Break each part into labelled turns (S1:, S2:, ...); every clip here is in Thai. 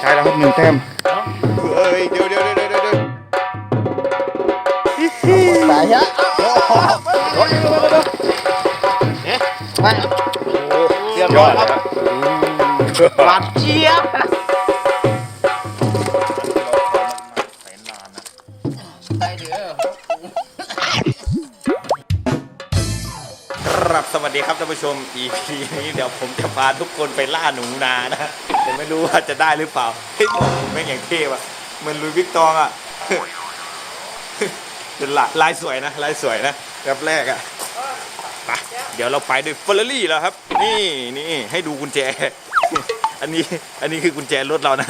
S1: ใช่แล้วครับหนึ่งแต้ม
S2: เฮ้ยเดี๋ยวเดี๋ยวเดี๋ยวเดี๋ยวเดี๋ยว
S3: ตายฮะ
S2: เรียบร้อยครับ
S3: หวานเจี๊ยบ
S2: ดีครับท่านผู้ชม EP นี้เดี๋ยวผมจะพาทุกคนไปล่าหนูนานะแต่ไม่รู้ว่าจะได้หรือเปล่าเฮ้ยแม่งอย่างเท่อะเหมือนลุยวิกตองอะเป็นลายลายสวยนะลายสวยนะแบบแรกอะไปเดี๋ยวเราไปด้วยเฟอร์รารี่แล้วครับ นี่นี่ให้ดูกุญแจ อันนี้อันนี้คือกุญแจรถเรานะ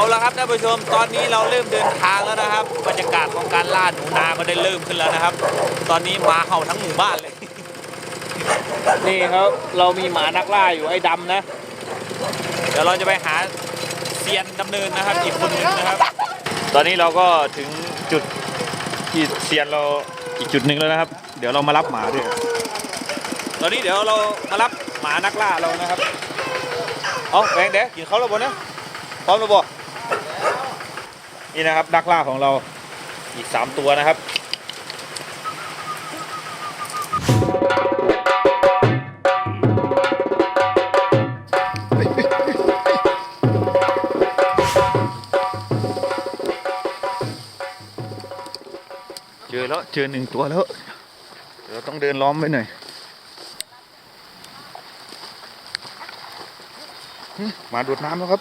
S2: เอาละครับท่านผู้ชมตอนนี้เราเริ่มเดินทางแล้วนะครับ บรรยากาศของการล่าหนูนาก็ได้เริ่มขึ้นแล้วนะครับ ตอนนี้หมาเห่าทั้งหมู่บ้านเลย
S4: นี่ครับเรามีหมานักล่าอยู่ไอ้ดำนะ
S2: เดี๋ยวเราจะไปหาเซียนดำเนินนะครับอีกคนหนึงนะครับ ตอนนี้เราก็ถึงจุดที่เซียนเราอีกจุดหนึ่งแล้วนะครับ เดี๋ยวเรามารับหมาด้วยตอนนี้เดี๋ยวเรามารับหมานักล่าเรานะครับ เอาแบงค์เดี๋ยวกินเขาแล้วบนนะพร้อมแล้วบ่ นี่นะครับนักล่าของเราอีกสามตัวนะครับ เจอแล้วเจอหนึ่งตัวแล้วเราต้องเดินล้อมไว้หน่อยมาดูดน้ำแล้วครับ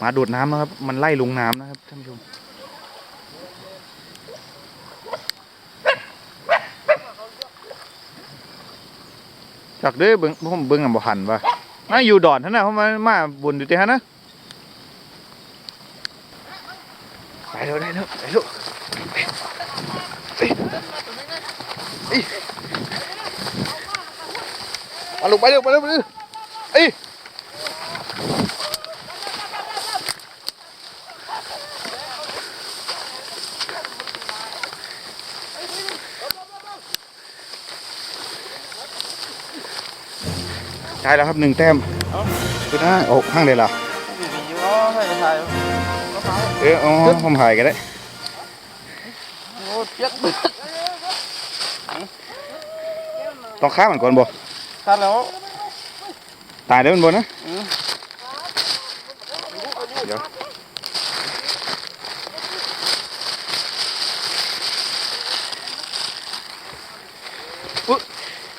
S2: มาดูดน้ำแล้วครับ มันไล่ลงน้ำนะครับท่านผู้ชมจากเด้อเบิ่งผมเบิ่งกันบ่หันว่ามาอยู่ดอนท่านน่ะเขามามาบนอยู่ที่ฮะนะไปเร็วได้แล้วไปเร็วเอ้ยเอ้ยมาลูกไปเร็วไปเร็วไปเร็วเอ้ย ใช่แล้วครับหนึ่งแต้มคือนะโอ้ข้างเลยล่ะเอออ๋อผมถ่ายกันได้
S3: โอ้เจี๊ยบ
S1: ต้องข้ามมันก่อนบ่
S3: ถ้าแล้ว
S1: ตายได้มันบ่นะเดี๋ยวอุ๊ย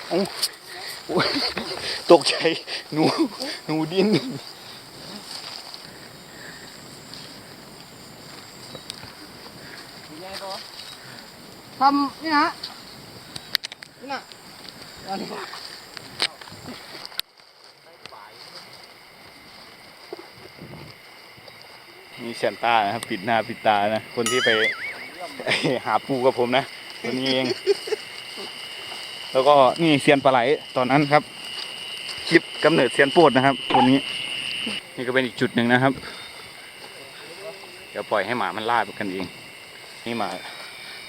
S1: เอ้าอุ๊ย ตกใจ หนู หนูดิ้น
S3: ทำนี่นะนี่นะอันนี้
S1: นี่เซนต้านะครับปิดหน้าปิดตานะ คนที่ไปหาปูกับผมนะคนนี้เอง แล้วก็นี่เซียนปลาไหลตอนนั้นครับคลิป กำเนิดเซียนโปดนะครับคนนี้ นี่ก็เป็นอีกจุดหนึ่งนะครับ เดี๋ยวปล่อยให้หมามันล่าไปกันเอง นี่หมา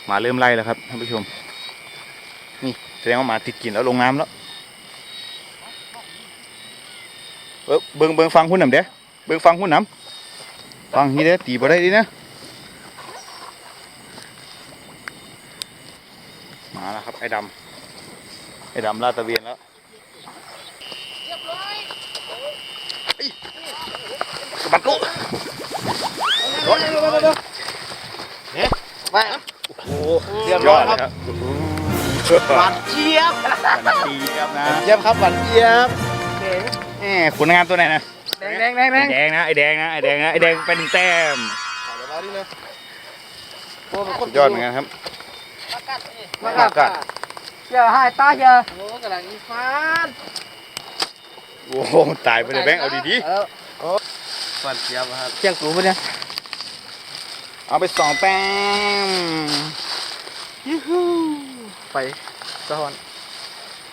S1: หมาเริ่มไล่แล้วครับท่านผู้ชม นี่แสดงว่าหมาติดกลิ่นแล้วลงน้ำแล้วเออเบิ่งเบิ่งฟังหุ่นหนำเด้เบิ่งฟังหุ่นหนำฟังนี่เด้ตีบ่ได้ดินะมาแล้วครับไอ้ดำไอ้ดำลาตะเวนแล้วเอ้ยสะ บัดกูรถ
S3: ไป
S1: โอ้
S3: เรียบร้อยครับ
S1: ห
S3: หวานเจี๊ยบ
S1: ดีครับนะ
S3: เจี๊ยบครับหวานเจี๊ยบ
S1: แหมคุณงานตัวไหนนะ
S3: แดงแดงแดงแด
S1: ไองแดงนะไอ้แดงนะไอ้แดงนะไอ้แดงเป็นหนึ่งแต้ม
S3: เดี๋ยวมาดิเลยโอ้เป็นคน
S1: สุดยอดเหมือนกันครับ
S3: มากัดอย่าให้ตาอย่าโอ้กำลังอีฟาน
S1: โอ้โหตายไปเลยแบงค์เอาดี
S3: เออโอ้หวานเจี๊ยบครับเที่ยงกูปะเนี่ย
S1: ๆเอาไปสองแต้ม
S3: ไปสะฮอน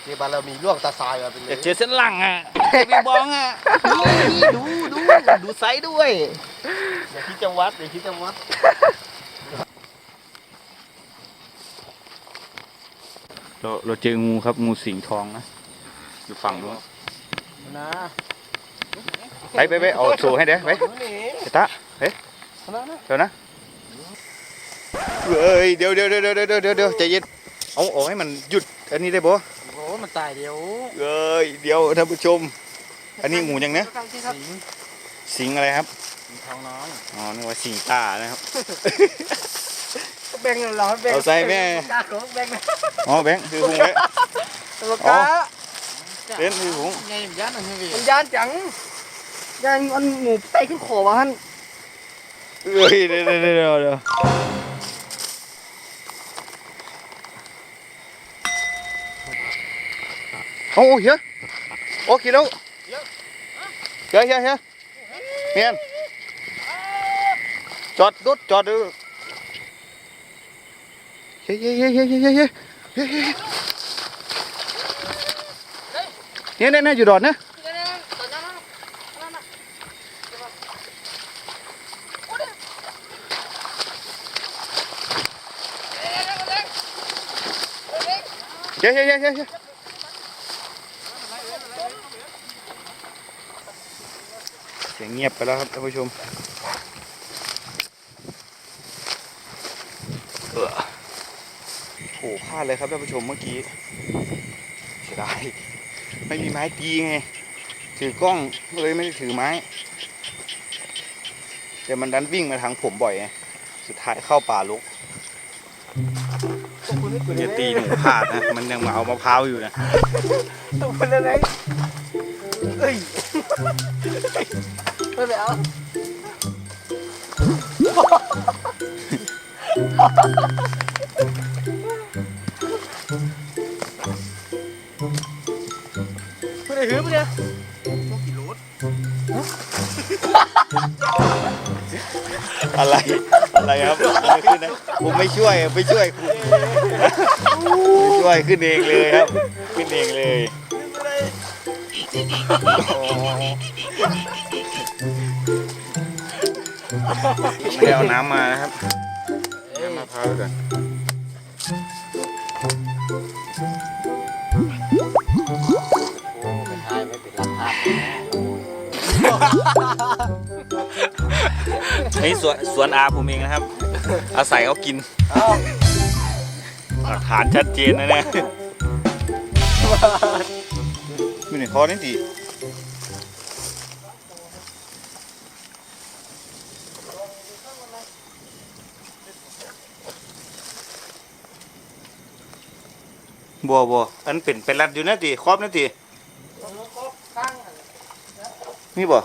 S3: มีบารมีล่วงตาทรายมาเป็น
S1: อยากเจอเส้นหลังอะไปบองอะ
S3: ดูดูดูไซส์ด้วยอย่าคิดจะวัดอย่าคิดจะวัด
S2: เราเราเจองูครับงูสิงทองนะอยู่ฝั่งนู้น
S3: นะ
S2: ไปไปไปเอาโชว์ให้เด้ไป
S3: นี่
S2: ไอ้ตาเฮ้ยเดี๋ยวนะเอ้ยเดี๋ยวเดี๋ยวเดี๋ยวเดี๋ยวเดี๋ยวเดี๋ยวเดี๋ยวใจเย็นเอาเอาให้มันหยุดอันนี้ได้ปะ
S3: โอ้มันตายเดียว
S2: เอ้ยเดี๋ยวท่านผู้ชม อันนี้งูยังนะสิงอะไรครับ
S3: ทองน้อง
S2: อ๋อนึกว่าสิงตานะครับ
S3: แบ่งเหรอแบ่ง
S2: เอาใส่แม่
S3: กาโกแบ่ง
S2: อ๋อแบงค์คือหุงไว้
S3: ตัวกา
S2: เล่นคือหุง
S3: ไงมันย่านอะไรมันย่านจัง ยังมันหมูไตขึ้นขอวะฮัน
S2: เฮ้ยเดี๋ยวเดี๋ยวเดี๋ยวโอ้เฮียโอเกี่แล้วเฮียเฮียเฮียเมียนจอดรถจอดดูเฮียเฮียเฮียเฮียเฮียเฮียเฮียเนี่ยเนี่ยอยู่ดอดนะ เฮ้ยเฮ้ยเฮ้ยเย้เสียงเงียบไปแล้วครับท่านผู้ชมเออโอ้พลาดเลยครับท่านผู้ชมเมื่อกี้เสียดายไม่มีไม้ตีไงถือกล้องเลยไม่ได้ถือไม้ แต่มันดันวิ่งมาทางผมบ่อยไงสุดท้ายเข้าป่าลุก อย่าตีหนูพลาดนะ มันยังมาเอามะพร้าวอยู่นะ
S3: ตัวเป็นอะไรเอ้ยไม่แล้วไม่ได้หื้อปะเนี่ย
S2: อะไร อะไรครับไม่ขึ้นนะผมไม่ช่วย ไม่ช่วยคุณ ไม่ช่วยขึ้นเองเลยครับ ขึ้นเองเลยไม่ได้เอาน้ำมานะครับน้ำมะพร้าวก่อนนี่สวนสวนอาผมเองนะครับ อาศัยเขากิน หลักฐานชัดเจนนะเนี่ยอยู่ในคอนี่สิบัวบัวอันเป็นเป็นรัดอยู่นะติครอบนะตินี่บ่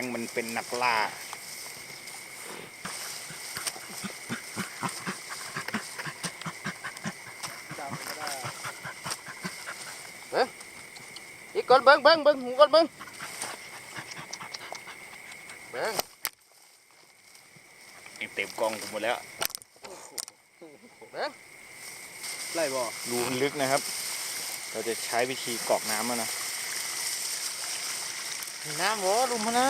S2: งมันเป็นนักล่า
S3: อีกคนเบิ้งเบิ้งเบิ้งหูคนเบิ้งเบิ้ง
S2: เต็มกล้องกูหมดแล้ว
S3: ไล่บ่
S2: รูมันลึกนะครับ เราจะใช้วิธีกรอกน้ำแล้วนะ
S3: น้ำบ่ลุมมานะ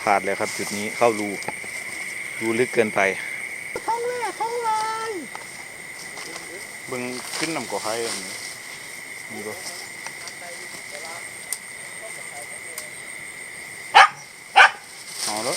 S2: พลาดเลยครับจุดนี้เข้ารูรูลึกเกินไป
S3: ท้องเลยท้องลาย
S2: เบิ่งขึ้นนำก่อไผ่อันนี้นี่บ่เอาแล้ว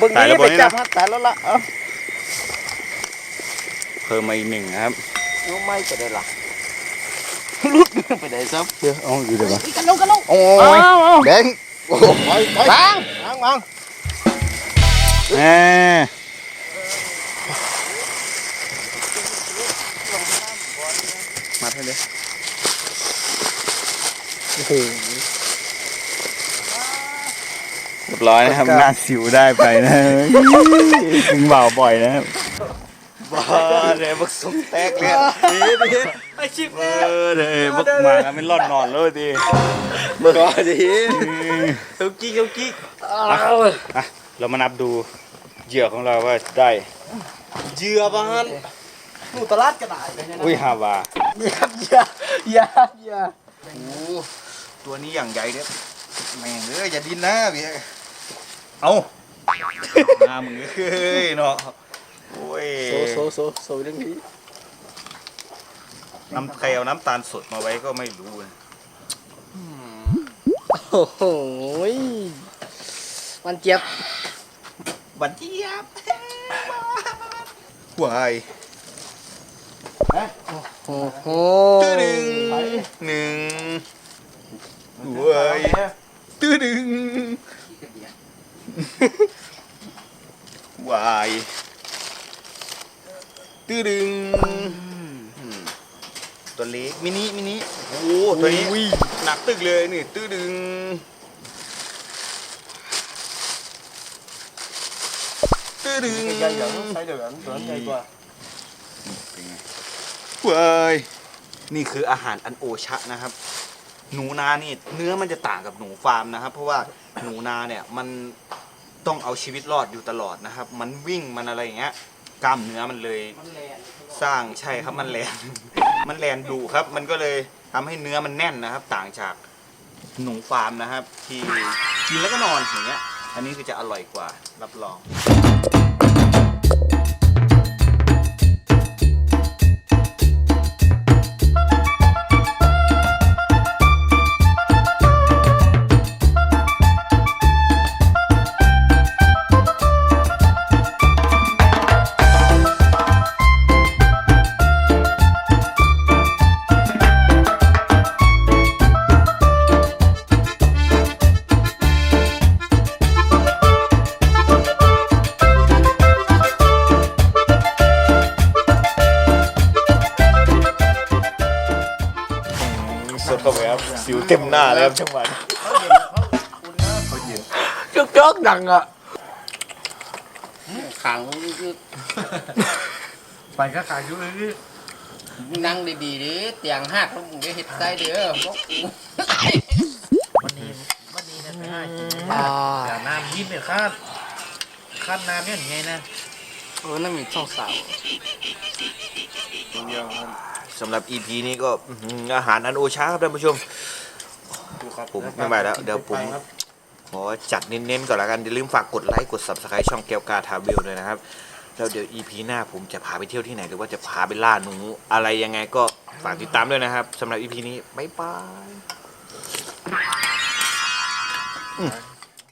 S3: นี้บ่
S2: ไปนี่
S3: จั
S2: นะ
S3: บฮะตายแล้วล่ะเอา
S2: เพิ่มมาอีกหนึ่งนะครับ
S3: เอาไม่ไปได้ล่ะลุกไปได้ซับ
S2: เดี๋ยวเอาอยู่เดี๋ยวก่อน
S3: กันลงกันลง
S2: โอ้
S3: เอา
S2: ย
S3: เอาเอา
S2: แดงโอ้ยวา
S3: งวางวาง
S2: แหมมาให้เลยเรียบร้อยนะครับหน้าสิวได้ไปนะกินเบาบ่อยนะครับ
S1: บ้าเลยบักสุกแตกเลย
S5: ไอชิป
S2: เออเดี๋ยวบักมาแล้วไม่รอดนอนเลยดิ
S1: บ้าดิ
S5: เต้ากี้เต้ากี้
S2: อะเรามานับดูเหยื่อของเราว่าได้
S3: เหยื่อบ้านหนูตลาดกระดาษเลยนะ
S2: อุ้ยฮาวา
S3: เหยื่อเหยื่อเหยื่อเหยื่อ
S2: ตัวนี้อย่างใหญ่เนี่ยแม่งเอ้ยอย่าดิ้นนะเบีย เอาหน้ามึงเอ้ยเนาะโอ้ย
S3: โซโซโซโซเรื่องนี้
S2: น้ำใครเอาน้ำตาลสดมาไว้ก็ไม่รู้นะ
S3: โอ้โหมันเจี๊ยบ
S2: บันเจี๊ยบวาย
S3: โอ้โห
S2: ตื้อดึงหนึ่งเว้ยตื้อดึง วายตื้อดึงตัวเล็กมินิมินิโอ้ตัวนี้หนักตึกเลยนี่ตื้อดึงตื้อดึง
S3: ใหญ่อย่างใช้เดือนตัวใหญ่กว่า
S2: เว้ยนี่คืออาหารอันโอชะนะครับ หนูนานี่เนื้อมันจะต่างกับหนูฟาร์มนะครับ เพราะว่าหนูนาเนี่ยมัน ต้องเอาชีวิตรอดอยู่ตลอดนะครับ มันวิ่งมันอะไรอย่างเงี้ยกล้ามเนื้อมันเลยสร้างใช่ครับมันแลน มันแลนดูครับ มันก็เลยทำให้เนื้อมันแน่นนะครับ ต่างจากหนูฟาร์มนะครับ ที่กินแล้วก็นอนอย่างเงี้ย อันนี้คือจะอร่อยกว่ารับรอง สิวเต็มหน้าเลยครับจังหวะนี้
S3: จ๊กจ๊กดังอะขังคือ
S5: ไปก็ขายอยู่เลย
S3: นั่งดีๆดิเตียงหักแล้วมึงจะเห็ดไส้เด้อบอก
S5: วันนี้วันนี้นะไปให้กิน
S3: อ่า
S5: แต่น้ำยินเนี่ยคาดคาดน้ำเนี่ยยังไงนะ
S3: เออนั่นมีช่องสาว
S1: สำหรับ EP นี้ก็อื้อหืออาหารอันโอชาครับท่านผู้ชมผมไม่ไหวแล้วเดี๋ยวผมขอจัดเน้นๆก่อนละกันอย่าลืมฝากกดไลค์กด Subscribe ช่องแก้วกาทาเวลด้วยนะครับ แล้วเดี๋ยว EP หน้าผมจะพาไปเที่ยวที่ไหน หรือว่าจะพาไปล่าหนู อะไรยังไงก็ฝากติดตามด้วยนะครับสำหรับ EP นี้บ๊ายบาย